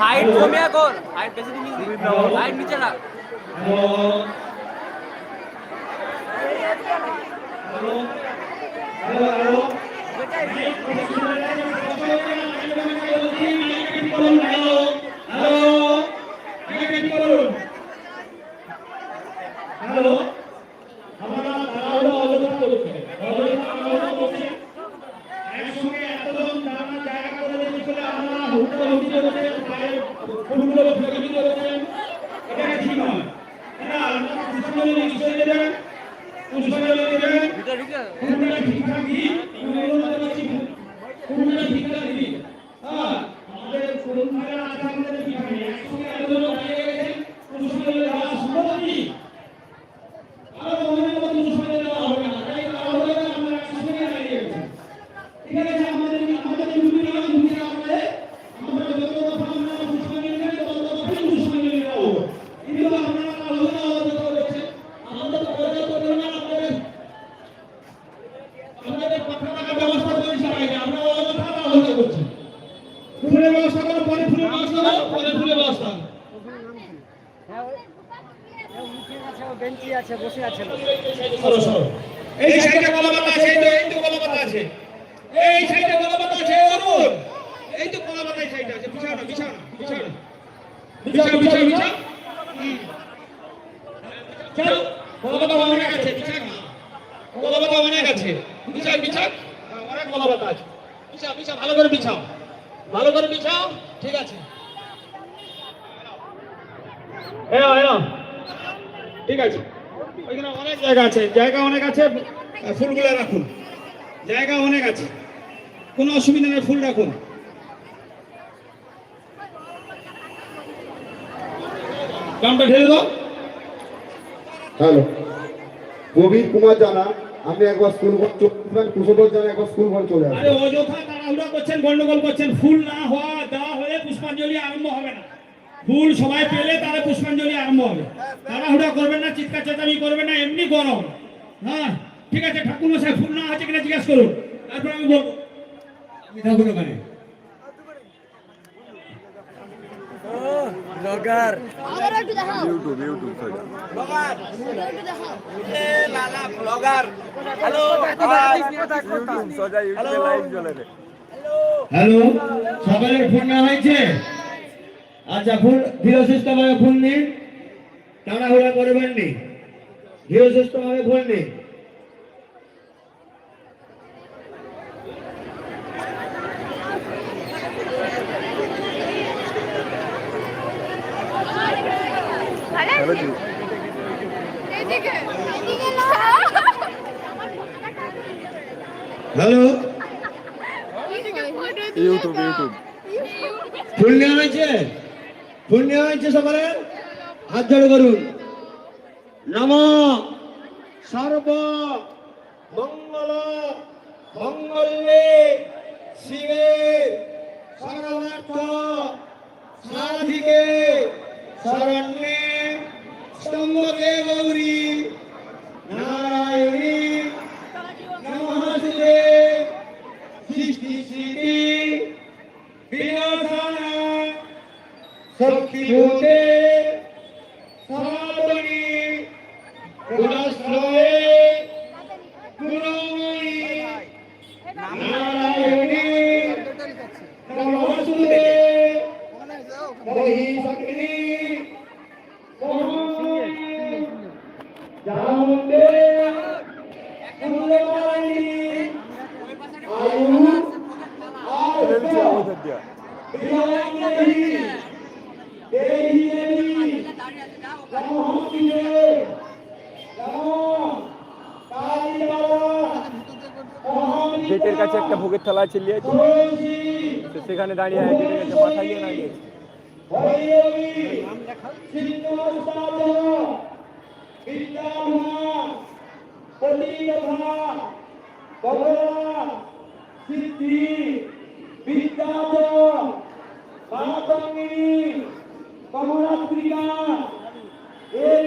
Height কমিয়া কর height বেশি height নিচে রাখ। Hello hello hello hello hello hello আমরা তাড়াহুড়ো অবস্থান অযথা তাড়াহুড়ো করছি। ফুলের ব্যবস্থা করো পরে ফুলের ব্যবস্থা করো। পরে ফুলের ব্যবস্থা। করো। বেঞ্চি আছে বসে আছে। সরো সরো। এই সাইডে কলাপাতা আছে এই তো এই কলাপাতা আছে। এই সাইডে কলাপাতা আছে অরুণ এই তো কলাপাতা এই সাইডে আছে বিছাও না বিছাও না বিছাও না বিছাও বিছাও বিছাও হুম। চলো কলাপাতা অনেক আছে বিছাও না কলাপাতা অনেক আছে। বিছাও বিছাও হ্যাঁ, অনেক কলাপাতা আছে বিছাও ঠিক আছে। ঠিক আছে। অনেক জায়গা আছে। জায়গা অনেক আছে, ফুলগুলো রাখুন। জায়গা অনেক আছে। কোনো অসুবিধা নেই, ফুল রাখুন। দামটা ঢেলে হ্যালো। প্রবীর কুমার জানা আমি একবার স্কুল ঘর কুশোধর জানা একবার স্কুল ঘর চলে আরে আসবেন অযথা তাড়াহুড়া করছেন, গন্ডগোল করছেন। ফুল না হওয়া, দেওয়া হলে পুষ্পাঞ্জলি আরম্ভ হবে না। ফুল সবাই পেলে তাহলে পুষ্পাঞ্জলি আরম্ভ হবে। তাড়াহুড়া করবেন না, চিৎকার চেঁচামি করবেন না, এমনি গরম। হ্যাঁ ঠিক আছে ঠাকুর মশাই ফুল না আছে কিনা জিজ্ঞেস করুন। তারপর আমি বলব। আমি থাকুন ওখানে। ব্লগার আবার একটু দেখাও ইউটিউব ইউটিউব একটু দেখাও ব্লগার হ্যালো। হ্যালো সকালের ফোন নেওয়া হয়েছে? আচ্ছা ফোন ধীরে সুস্থ ভাবে ফোন নিন। তাড়াহুড়া করবেন নি। ধীরে সুস্থ ভাবে ফোন নিন। হ্যালো? YouTube YouTube. ফুল নেওয়া হয়েছে? ফুল নেওয়া হয়েছে সকালে হাত জড়ো করুন। নম। সর্ব মঙ্গল মঙ্গলে শিবে সর্বার্থ সাধিকে শরণ্যে বিনাশানা শক্তিভূতে সনাতনী গেটের কাছে একটা ভোগের থালা তো সেখানে দাঁড়িয়ে আছে গেটের কাছে মাথা দিয়ে দাঁড়িয়ে kita ada pada ini pemula ketiga Eh,